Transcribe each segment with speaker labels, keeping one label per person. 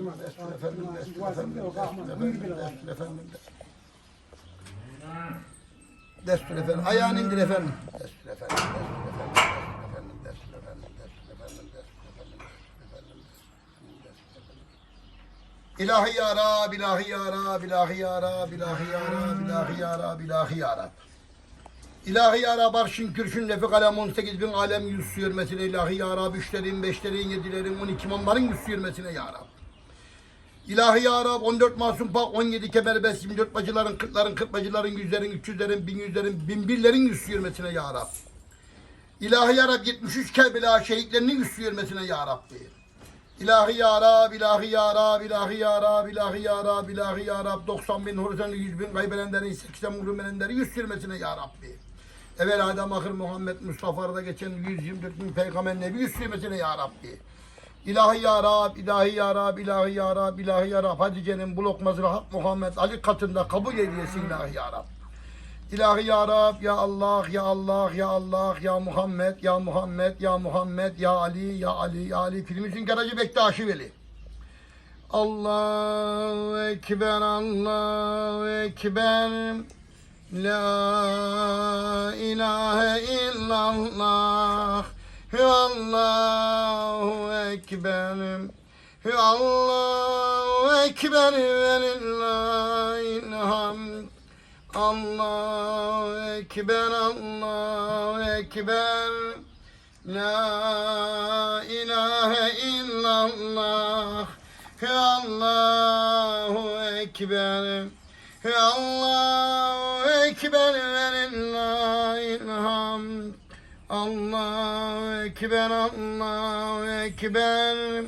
Speaker 1: Destur efendim, destur efendim, ayağını indir efendim. Destur efendim, destur efendim. İlahi ya Rab, ilahi ya Rab, ilahi ya Rab, ilahi ya Rab, ilahi ya Rab, ilahi ya Rab. İlahi ya Rab arşın kürşün lefi kalem 18 bin alem yüz hürmetine ilahi ya Rab üçlerin, beşlerin, yedilerin, 12 imamların yüz su hürmetine ya Rab. İlahi ya Rab 14 masum pak 17 kemerbest 24 bacıların, kırkların, kırk bacıların, yüzlerin, üç yüzlerin, bin yüzlerin, bin birlerin yüz su hürmetine ya Rab. İlahi ya Rab 73 Kerbela şehitlerinin yüz su hürmetine ya Rabbi. İlahi ya Rab, ilahi ya Rab, ilahi ya Rab, ilahi ya Rab, ilahi ya Rab, 90 bin horizonlu 100 bin kaybedenlerin, 80 muhrumenenlerin yüz sürmesine ya Rabbi. Evvel Adem ahir Muhammed Mustafa'da geçen 124 bin peygamber nebi yüz sürmesine ya Rabbi. İlahi ya Rab, ilahi ya Rab, ilahi ya Rab, ilahi ya Rab, Hatice'nin bu lokmazını Hak Muhammed Ali katında kabul eyleyesin ilahi ya Rab. İlahi ya Rab, ya Allah, ya Allah, ya Allah, ya Muhammed, ya Muhammed, ya Muhammed, ya Ali, ya Ali, ya Ali. Filmimizin garajı Bektaşi Veli. Allahu Ekber, Allahu Ekber. La ilahe illallah. Hu Allahu Ekber. Hu Allahu Ekber ve lillahil hamd. Allahu Ekber, Allahu Ekber. La ilahe illallah. Hu Allahu Ekber. Hu Allahu Ekber ve lillahil hamd. Allahu Ekber, Allahu Ekber.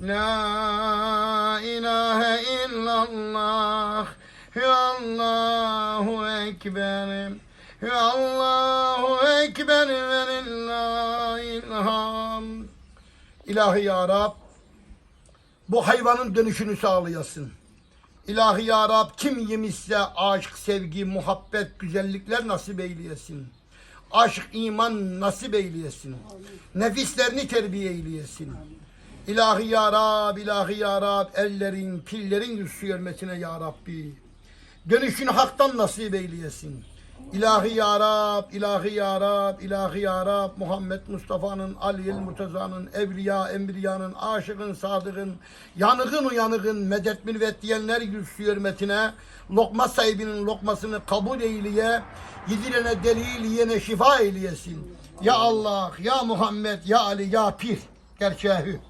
Speaker 1: La ilahe illallah. Hu Allahu Ekber. Hu Allahu Ekber ve lillahil hamd. İlahi ya Rab, bu hayvanın dönüşünü sağlayasın. İlahi ya Rab, kim yemişse aşk, sevgi, muhabbet, güzellikler nasip eyleyesin. Aşk, iman nasip eyleyesin. Nefislerini terbiye eyleyesin. İlahi ya Rab, ilahi ya Rab, ellerin, pillerin yüzü görmesine ya Rabbi. Dönüşünü haktan nasip eyleyesin. İlahi ya Rab, ilahi ya Rab, ilahi ya Rab, Muhammed Mustafa'nın, Ali'l Murtaza'nın, Evliya, Enbiya'nın, aşıkın, sadıkın, yanıgın uyanıgın, medet mürvet diyenler yüzü hürmetine, lokma sahibinin lokmasını kabul eyleye, yedirene delil yiyene şifa eyleyesin. Ya Allah, ya Muhammed, ya Ali, ya Pir, gerçeği.